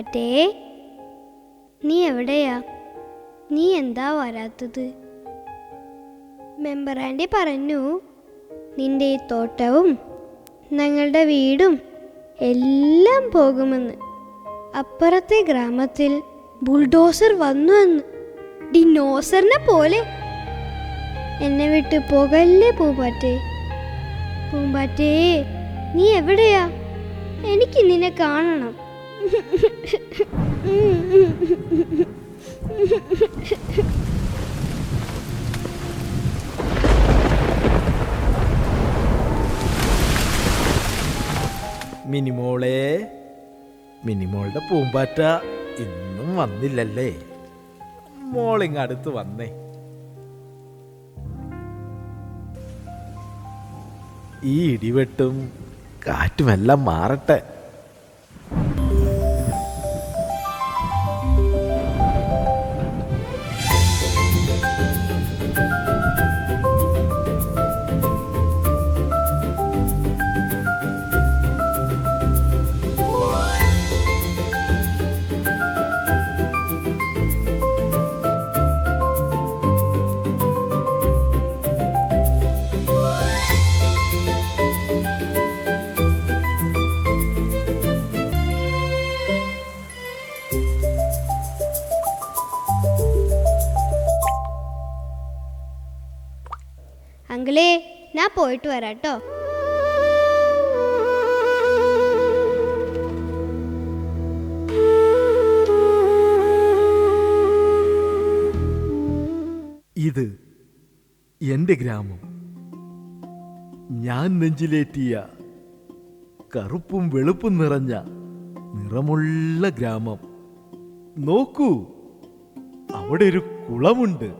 പൂമ്പാറ്റേ നീ എവിടെയാ? നീ എന്താ വരാത്തത്? മെമ്പറാന്റെ പറഞ്ഞു നിന്റെ ഈ തോട്ടവും ഞങ്ങളുടെ വീടും എല്ലാം പോകുമെന്ന്. അപ്പുറത്തെ ഗ്രാമത്തിൽ ബുൾഡോസർ വന്നു എന്ന്. ഡിനോസറിനെ പോലെ. എന്നെ വിട്ട് പോകല്ലേ പൂമ്പാറ്റേ? പൂമ്പാറ്റേ നീ എവിടെയാ? എനിക്ക് നിന്നെ കാണണം. മിനിമോളെ മിനിമോളുടെ പൂമ്പാറ്റ ഇന്നും വന്നില്ലല്ലേ? മോളിങ് അടുത്ത് വന്നേ. ഈ ഇടിവെട്ടും കാറ്റുമെല്ലാം മാറട്ടെ. ഞാൻ വരാം കേട്ടോ. ഇത് എന്റെ ഗ്രാമം. ഞാൻ നെഞ്ചിലേറ്റിയ കറുപ്പും വെളുപ്പും നിറഞ്ഞ നിറമുള്ള ഗ്രാമം. നോക്കൂ അവിടെ ഒരു കുളമുണ്ട്.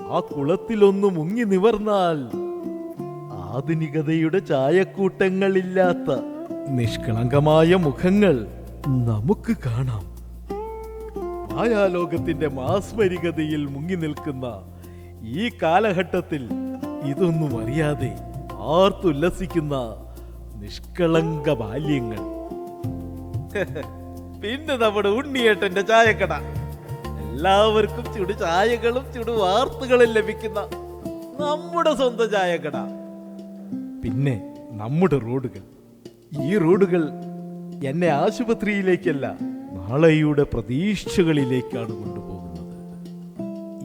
ആ കുളത്തിലൊന്ന് മുങ്ങി നിവർന്നാൽ ആധുനികതയുടെ ചായക്കൂട്ടങ്ങളില്ലാത്ത നിഷ്കളങ്കമായ മുഖങ്ങൾ നമുക്ക് കാണാം. മായാലോകത്തിന്റെ മാസ്മരികതയിൽ മുങ്ങി നിൽക്കുന്ന ഈ കാലഘട്ടത്തിൽ ഇതൊന്നും അറിയാതെ ആർത്തുല്ലസിക്കുന്ന നിഷ്കളങ്ക ബാല്യങ്ങൾ. പിന്നെ നമ്മുടെ ഉണ്ണിയേട്ടന്റെ ചായക്കട. എല്ലാവർക്കും ചുടു ചായകളും ചുടു വാർത്തകളും ലഭിക്കുന്ന നമ്മുടെ സ്വന്തം ചായക്കട. പിന്നെ നമ്മുടെ റോഡുകൾ. ഈ റോഡുകൾ എന്നെ ആശുപത്രിയിലേക്കല്ല നാളെയുടെ പ്രതീക്ഷകളിലേക്കാണ് കൊണ്ടുപോകുന്നത്.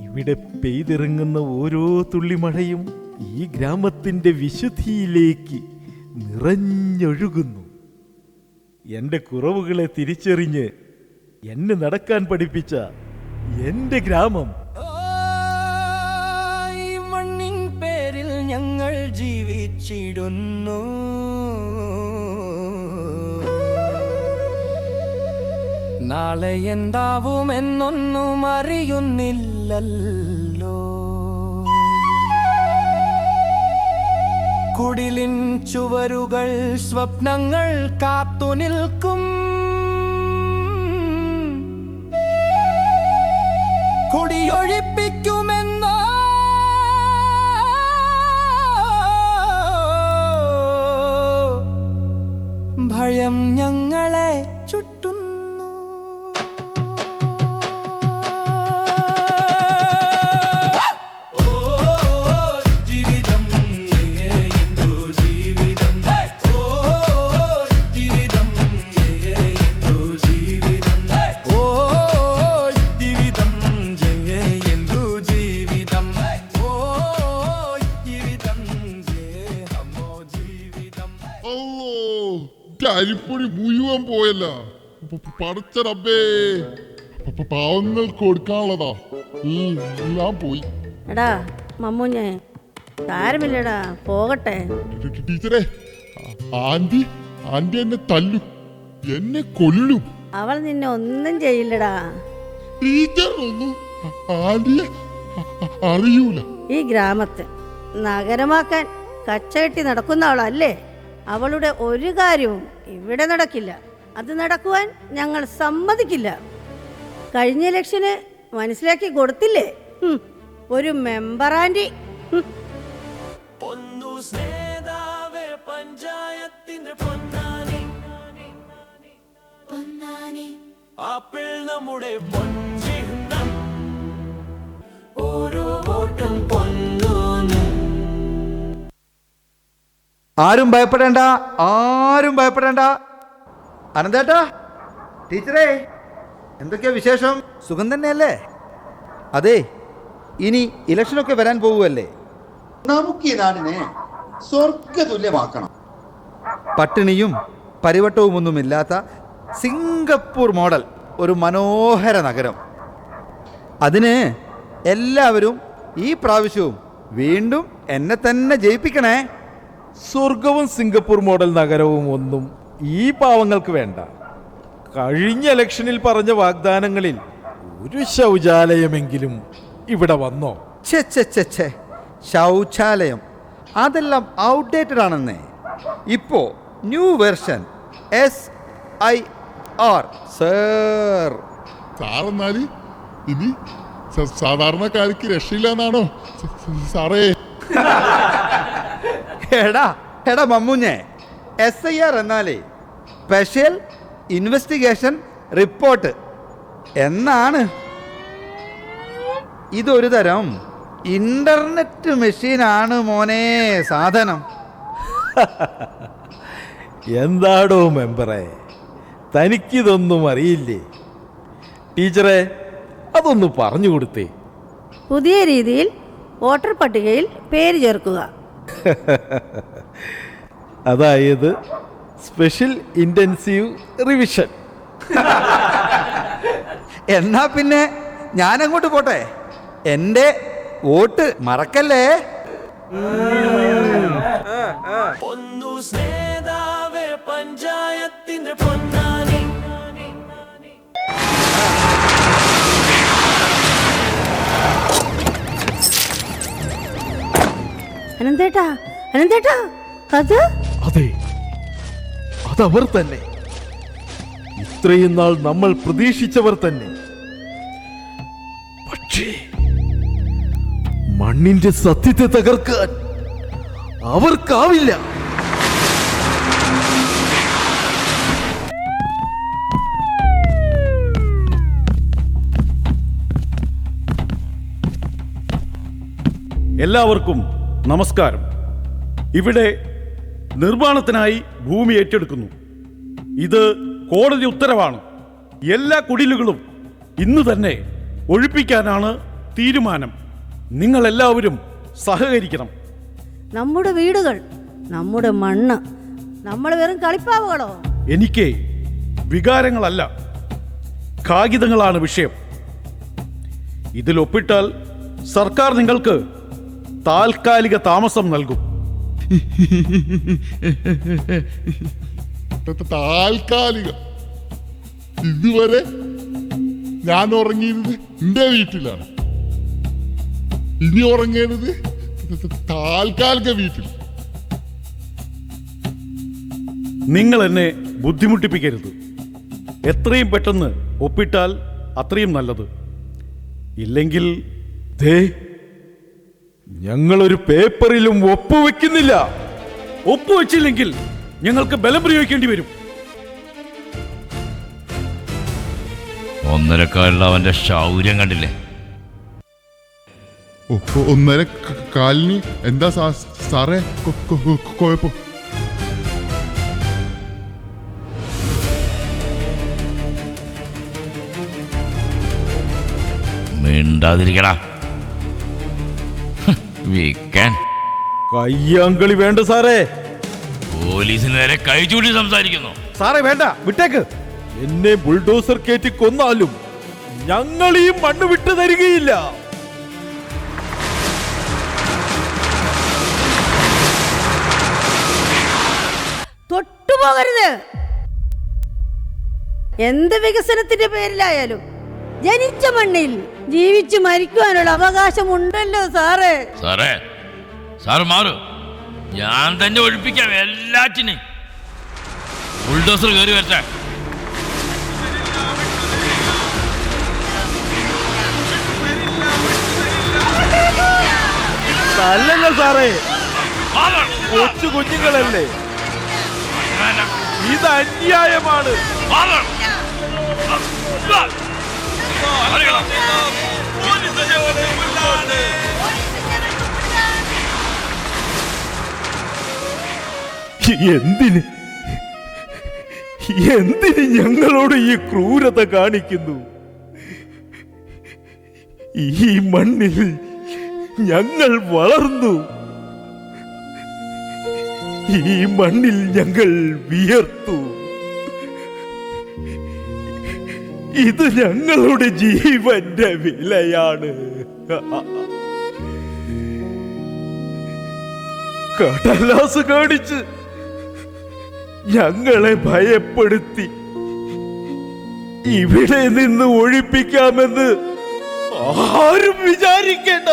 ഇവിടെ പെയ്തിറങ്ങുന്ന ഓരോ തുള്ളി മഴയും ഈ ഗ്രാമത്തിന്റെ വിശുദ്ധിയിലേക്ക് നിറഞ്ഞൊഴുകുന്നു. എന്റെ കുറവുകളെ തിരിച്ചറിഞ്ഞ് എന്നെ നടക്കാൻ പഠിപ്പിച്ച എന്റെ ഗ്രാമം ജീവിച്ചിടുന്നു നാളെ എന്താവുമെന്നൊന്നും അറിയുന്നില്ലല്ലോ. കുടിലിൻ ചുവരുകൾ സ്വപ്നങ്ങൾ കാത്തു നിൽക്കും. കുടിയൊഴിപ്പിക്കുമെന്നോ ഭയം ഞങ്ങളെ ചുറ്റുന്നു ജീവിതം അല്ലോ അരിപ്പൊടി മുഴുവൻ പോയല്ല. പടച്ച റബ്ബേ. പാവങ്ങൾക്ക് കൊടുക്കാനുള്ളതാ. എല്ലാം പോയി. എടാ മമ്മൂഞ്ഞെ സാരമില്ലടാ പോകട്ടെ. ടീച്ചറെ. ആന്റി ആന്റി എന്നെ തല്ലു. എന്നെ കൊല്ലും. അവൾ നിന്നെ ഒന്നും ചെയ്യില്ലടാ. ആന്റിയെ അറിയൂല. ഈ ഗ്രാമത്തെ നഗരമാക്കാൻ കച്ചകെട്ടി നടക്കുന്നവളല്ലേ? അവളുടെ ഒരു കാര്യവും ഇവിടെ നടക്കില്ല. അത് നടക്കുവാൻ ഞങ്ങൾ സമ്മതിക്കില്ല. കഴിഞ്ഞ ഇലക്ഷന് മനസ്സിലാക്കി കൊടുത്തില്ലേ? ഒരു മെമ്പറാന്റി ആപ്പിൾ നമ്മുടെ ഓരോ വോട്ടും ആരും ഭയപ്പെടേണ്ട ആരും ഭയപ്പെടേണ്ട. അനന്തേട്ടാ ടീച്ചറേ എന്തൊക്കെയാ വിശേഷം? സുഖം തന്നെയല്ലേ? അതെ ഇനി ഇലക്ഷനൊക്കെ വരാൻ പോകുമല്ലേ നമുക്ക് ഈ നാടിനെ സ്വർഗതുല്യമാക്കണം. പട്ടിണിയും പരിവട്ടവുമൊന്നുമില്ലാത്ത സിംഗപ്പൂർ മോഡൽ ഒരു മനോഹര നഗരം. അതിന് എല്ലാവരും ഈ പ്രാവശ്യവും വീണ്ടും എന്നെ തന്നെ ജയിപ്പിക്കണേ. സ്വർഗവും സിംഗപ്പൂർ മോഡൽ നഗരവും ഒന്നും ഈ പാവങ്ങൾക്ക് വേണ്ട. കഴിഞ്ഞ ഇലക്ഷനിൽ പറഞ്ഞ വാഗ്ദാനങ്ങളിൽ ഒരു ശൗചാലയമെങ്കിലും ഇവിടെ വന്നോ? ഛേ ഛേ ഛേ ഛേ. ശൗചാലയം. അതെല്ലാം ഔട്ട്ഡേറ്റഡ് ആണെന്നേ. ഇപ്പോ new version S I R sir സാറെന്നാൽ ഇനി സാധാരണക്കാർക്ക് രക്ഷയില്ല എന്നാണോ? സ- സ- സാറേ. എടാ എടാ മമ്മൂഞ്ഞെ എസ് ഐ ആർ എന്നാലേ സ്പെഷ്യൽ ഇൻവെസ്റ്റിഗേഷൻ റിപ്പോർട്ട് എന്നാണ്? ഇതൊരു തരം ഇന്റർനെറ്റ് മെഷീനാണ് മോനെ സാധനം. എന്താടോ മെമ്പറെ തനിക്കിതൊന്നും അറിയില്ലേ? ടീച്ചറെ അതൊന്ന് പറഞ്ഞു കൊടുത്തേ. പുതിയ രീതിയിൽ വോട്ടർ പട്ടികയിൽ പേര് ചേർക്കുക. അതായത് സ്പെഷ്യൽ ഇന്റൻസീവ് റിവിഷൻ. എന്നാ പിന്നെ ഞാനങ്ങോട്ട് പോട്ടെ. എന്റെ വോട്ട് മറക്കല്ലേ? ഒന്നു സ്നേതാവേ പഞ്ചായത്തിന്റെ പൊന്നാനി. അനന്തേട്ടാ അനന്തേട്ടാ അത്? അതെ അതവർ തന്നെ. ഇത്രയും നാൾ നമ്മൾ പ്രതീക്ഷിച്ചവർ തന്നെ. പക്ഷേ മണ്ണിന്റെ സത്യത്തെ തകർക്കാൻ അവർക്കാവില്ല. എല്ലാവർക്കും നമസ്കാരം. ഇവിടെ നിർമ്മാണത്തിനായി ഭൂമി ഏറ്റെടുക്കുന്നു. ഇത് കോടതി ഉത്തരവാണ്. എല്ലാ കുടിലുകളും ഇന്ന് തന്നെ ഒഴിപ്പിക്കാനാണ് തീരുമാനം. നിങ്ങൾ എല്ലാവരും സഹകരിക്കണം. നമ്മുടെ വീടുകൾ നമ്മുടെ മണ്ണ് നമ്മൾ വെറും കളിപ്പാവുകളോ? എനിക്ക് വികാരങ്ങളല്ല. കാഗിതങ്ങളാണ് വിഷയം. ഇതിൽ ഒപ്പിട്ടാൽ സർക്കാർ നിങ്ങൾക്ക് താൽക്കാലിക താമസം നൽകും. താൽക്കാലിക. ഇതുവരെ ഞാൻ ഉറങ്ങിയിരുന്നത് എന്റെ വീട്ടിലാണ്. ഇനി ഉറങ്ങേണ്ടത് ത- ത- താൽക്കാലിക വീട്ടിൽ. നിങ്ങൾ എന്നെ ബുദ്ധിമുട്ടിപ്പിക്കരുത്. എത്രയും പെട്ടെന്ന് ഒപ്പിട്ടാൽ അത്രയും നല്ലത്. ഇല്ലെങ്കിൽ ദേ ഞങ്ങളൊരു പേപ്പറിലും ഒപ്പുവെക്കുന്നില്ല. ഒപ്പുവെച്ചില്ലെങ്കിൽ ഞങ്ങൾക്ക് ബലം പ്രയോഗിക്കേണ്ടി വരും. ഒന്നരക്കാലുള്ള അവന്റെ ശൗര്യം കണ്ടില്ലേ? ഒന്നര കാലിന് എന്താ സാ- സാറേ? കൊ- കൊ- കൊ- കുഴപ്പം. മിണ്ടാതിരിക്കടാ. കയ്യാങ്കളി വേണ്ട സാറേ. പോലീസിന് നേരെ കൈ ചൂണ്ടി സംസാരിക്കുന്നു. സാറേ വേണ്ട വിട്ടേക്ക്. എന്നെ ബുൾഡോസർ കയറ്റി കൊന്നാലും ഞങ്ങൾ ഈ മണ്ണ് വിട്ടു തരികയില്ല. തൊട്ടുപോകരുത് എന്ത് വികസനത്തിന്റെ പേരിലായാലും ജനിച്ച മണ്ണിൽ ജീവിച്ചു മരിക്കുവാനുള്ള അവകാശമുണ്ടല്ലോ സാറേ. സാറേ സാറ് മാറു. ഞാൻ തന്നെ ഒഴിപ്പിക്കാം എല്ലാറ്റിനും ബുൾഡോസർ കയറി വരട്ടെ. അല്ലല്ലോ സാറേ. കൊച്ചു കുഞ്ഞുങ്ങളല്ലേ? ഇത് അന്യായമാണ്. എന്തിന്? എന്തിന് ഞങ്ങളോട് ഈ ക്രൂരത കാണിക്കുന്നു? ഈ മണ്ണിൽ ഞങ്ങൾ വളർന്നു. ഈ മണ്ണിൽ ഞങ്ങൾ വിയർത്തു. ഇത് ഞങ്ങളുടെ ജീവന്റെ വിലയാണ്. കടലാസ് കാണിച്ച് ഞങ്ങളെ ഭയപ്പെടുത്തി ഇവിടെ നിന്ന് ഒഴിപ്പിക്കാമെന്ന് ആരും വിചാരിക്കേണ്ട.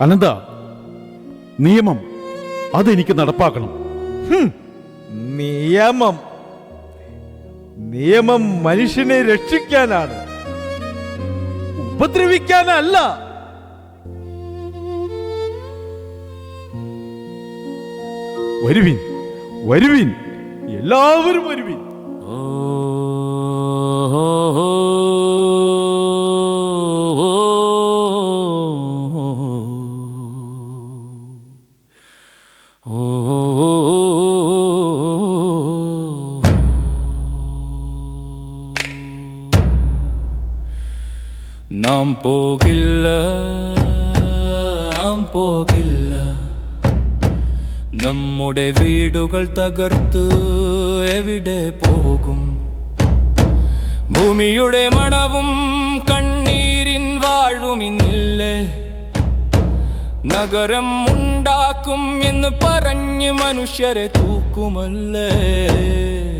അനന്ത നിയമം അതെനിക്ക് നടപ്പാക്കണം. നിയമം. നിയമം മനുഷ്യനെ രക്ഷിക്കാനാണ്. ഉപദ്രവിക്കാനല്ല. വരുവിൻ വരുവിൻ. എല്ലാവരും വരുവിൻ. വീടുകൾ തകർത്ത് എവിടെ പോകും? ഭൂമിയുടെ മണവും കണ്ണീരിൻ വാഴുമിന്നില്ലേ നഗരം ഉണ്ടാക്കും എന്ന് പറഞ്ഞ് മനുഷ്യരെ തൂക്കുമല്ലേ?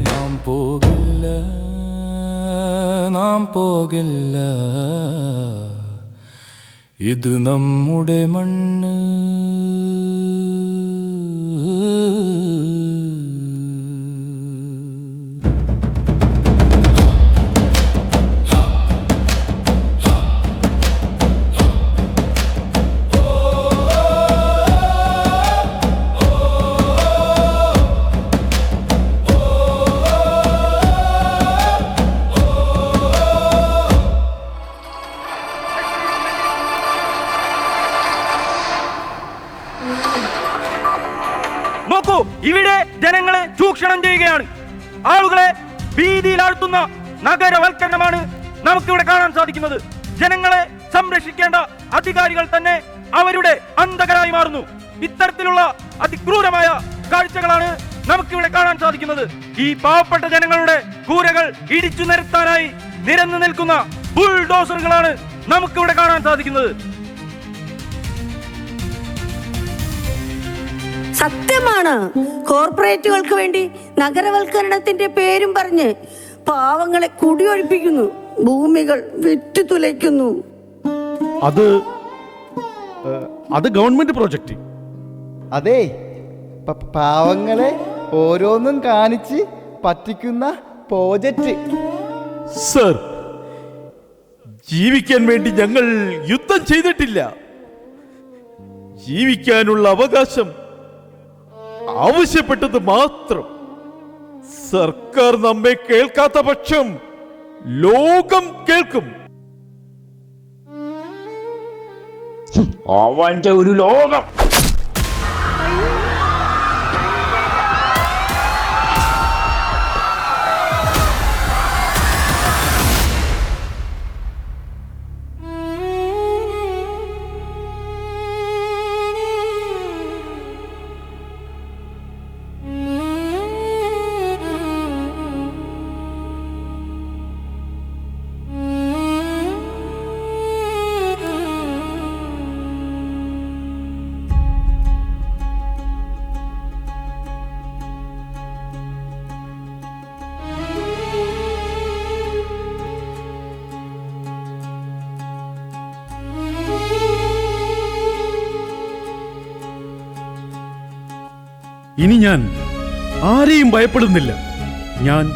നാം പോകില്ല നാം പോകില്ല. ഇത് നമ്മുടെ മണ്ണ്. ഭീതിയിലാഴ്ത്തുന്ന നഗരവൽക്കരണമാണ് നമുക്കിവിടെ കാണാൻ സാധിക്കുന്നത്. ജനങ്ങളെ സംരക്ഷിക്കേണ്ട അധികാരികൾ തന്നെ അവരുടെ അന്ധകരായി മാറുന്നു. ഇത്തരത്തിലുള്ള അതിക്രൂരമായ കാഴ്ചകളാണ് നമുക്കിവിടെ കാണാൻ സാധിക്കുന്നത്. ഈ പാവപ്പെട്ട ജനങ്ങളുടെ കൂരകൾ ഇടിച്ചു നിരത്താനായി നിരന്നു നിൽക്കുന്ന ബുൾഡോസറുകളാണ് നമുക്കിവിടെ കാണാൻ സാധിക്കുന്നത്. സത്യമാണ്. കോർപ്പറേറ്റുകൾക്ക് വേണ്ടി നഗരവൽക്കരണത്തിന്റെ പേരും പറഞ്ഞ് പാവങ്ങളെ കുടിയൊഴിപ്പിക്കുന്നു. ഭൂമികൾ വിറ്റു തുലയ്ക്കുന്നു. അത് അത് ഗവൺമെന്റ് പ്രോജക്റ്റ്. അതെ പ- പാവങ്ങളെ ഓരോന്നും കാണിച്ച് പറ്റിക്കുന്ന പ്രോജക്റ്റ്. സർ ജീവിക്കാൻ വേണ്ടി ഞങ്ങൾ യുദ്ധം ചെയ്തിട്ടില്ല. ജീവിക്കാനുള്ള അവകാശം ആവശ്യപ്പെട്ടത് മാത്രം. സർക്കാർ നമ്മെ കേൾക്കാത്ത പക്ഷം ലോകം കേൾക്കും. അവന്റെ ഒരു ലോകം. ഇനി ഞാൻ ആരെയും ഭയപ്പെടുന്നില്ല. ഞാൻ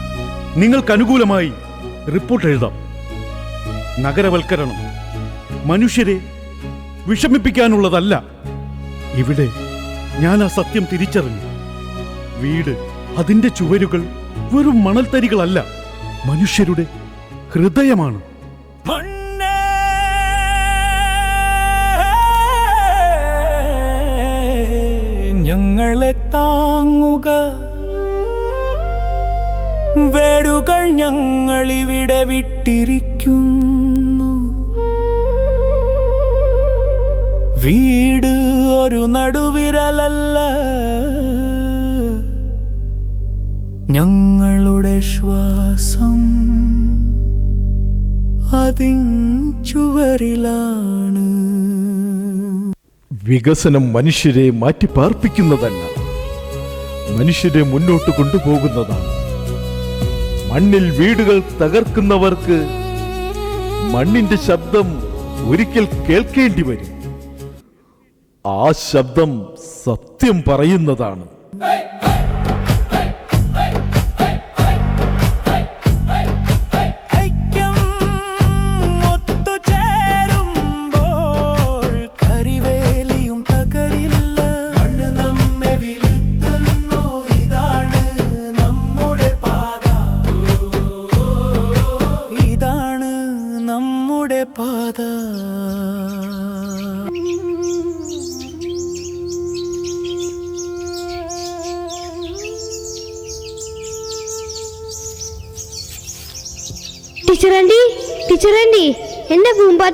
നിങ്ങൾക്ക് അനുകൂലമായി റിപ്പോർട്ട് എഴുതാം. നഗരവൽക്കരണം മനുഷ്യരെ വിഷമിപ്പിക്കാനുള്ളതല്ല. ഇവിടെ ഞാൻ ആ സത്യം തിരിച്ചറിഞ്ഞു. വീട് അതിന്റെ ചുവരുകൾ വെറും മണൽത്തരികളല്ല. മനുഷ്യരുടെ ഹൃദയമാണ്. ഞങ്ങളെ താങ്ങുക. വേരുകൾ ഞങ്ങളിവിടെ വിട്ടിരിക്കുന്നു. വീട് ഒരു നടുവിരലല്ല. ഞങ്ങളുടെ ശ്വാസം അതിൻ ചുവരിലാണ്. വികസനം മനുഷ്യരെ മാറ്റിപ്പാർപ്പിക്കുന്നതല്ല. മനുഷ്യരെ മുന്നോട്ട് കൊണ്ടുപോകുന്നതാണ്. മണ്ണിൽ വീടുകൾ തകർക്കുന്നവർക്ക് മണ്ണിന്റെ ശബ്ദം ഒരിക്കൽ കേൾക്കേണ്ടി വരും. ആ ശബ്ദം സത്യം പറയുന്നതാണ്.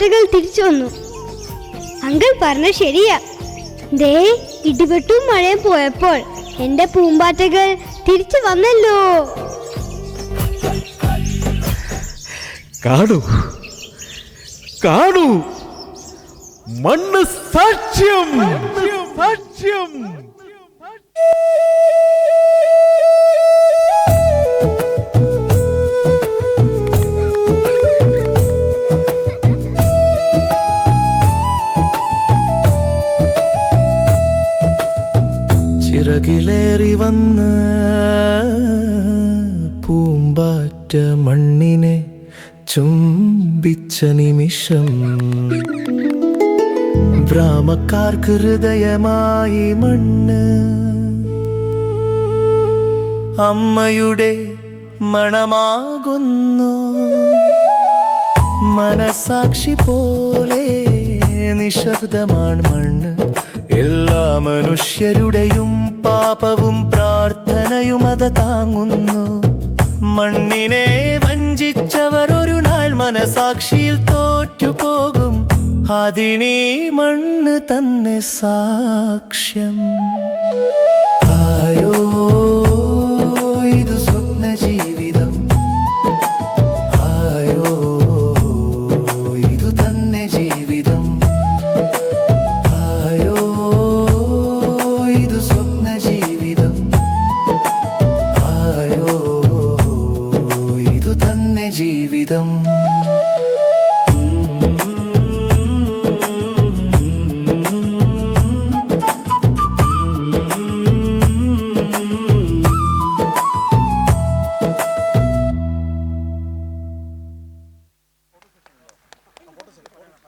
എന്റെ തിരിച്ചു വന്നു. അങ്കിൾ പറഞ്ഞ ശരിയാ. ദേ ഇടിവെട്ടും മഴയും പോയപ്പോൾ എന്റെ പൂമ്പാറ്റകൾ തിരിച്ചു വന്നല്ലോ. കാണൂ. കാണൂ. മണ്ണ് സാക്ഷ്യം. സാക്ഷ്യം. ചിറകിലേറി വന്ന് പൂമ്പാറ്റ മണ്ണിനെ ചുംബിച്ച നിമിഷം ബ്രാഹ്മക്കാർക്ക് ഹൃദയമായി മണ്ണ് അമ്മയുടെ മണമാകുന്നു. മനസാക്ഷി പോലെ നിശബ്ദമാണ് മണ്ണ്. എല്ലാ മനുഷ്യരുടെയും പാപവും പ്രാർത്ഥനയും അത് താങ്ങുന്നു. മണ്ണിനെ വഞ്ചിച്ചവർ ഒരു നാൾ മനസാക്ഷിയിൽ തോറ്റുപോകും. അതിനീ മണ്ണ് തന്നെ സാക്ഷ്യം.